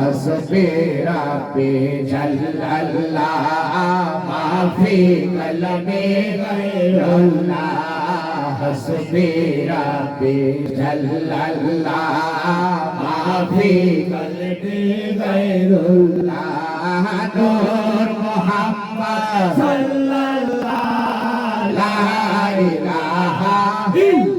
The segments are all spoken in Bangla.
हसबे पे जल माफी कल में हसबे पे जल माफी कल में गैरुल्ला नूर मोहम्मद सल्लल्लाहु अलैहि वसल्लम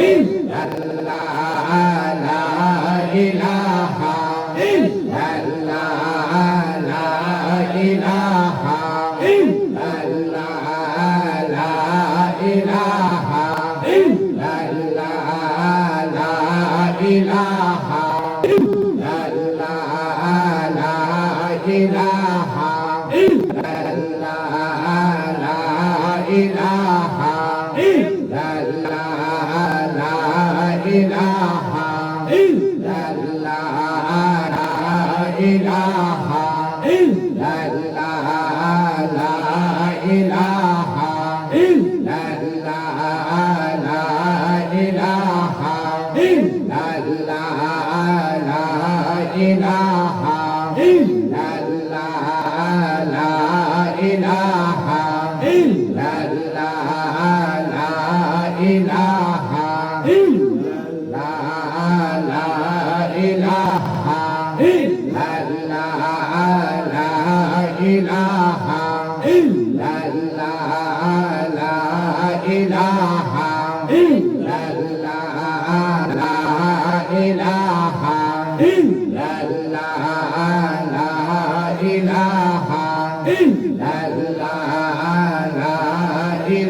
Amém.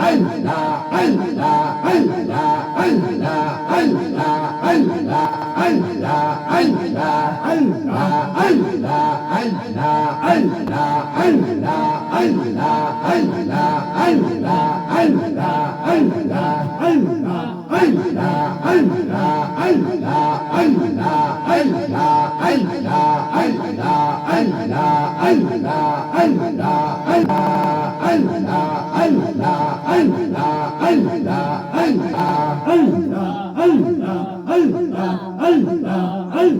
Allah Allah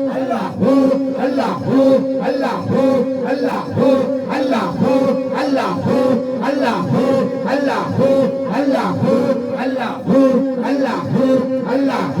अल्लाह हो अल्लाह हो अल्लाह हो अल्लाह हो अल्लाह हो अल्लाह हो अल्लाह हो अल्लाह हो अल्लाह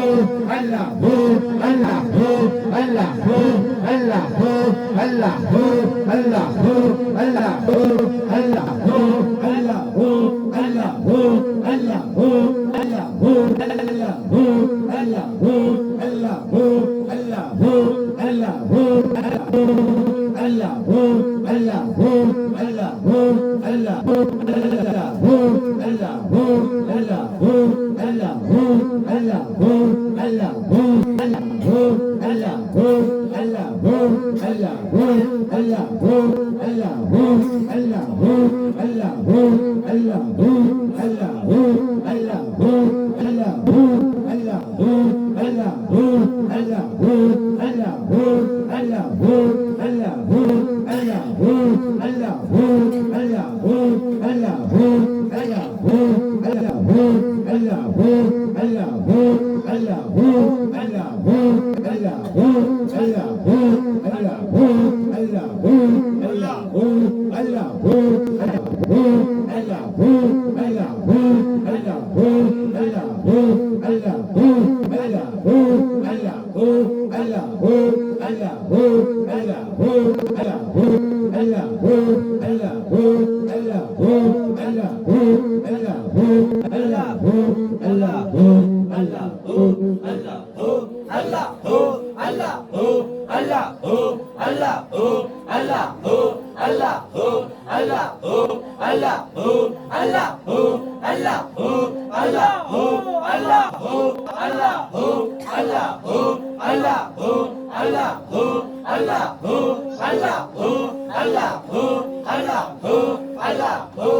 Allah, who, Allah, who, Allah, who, Allah, who.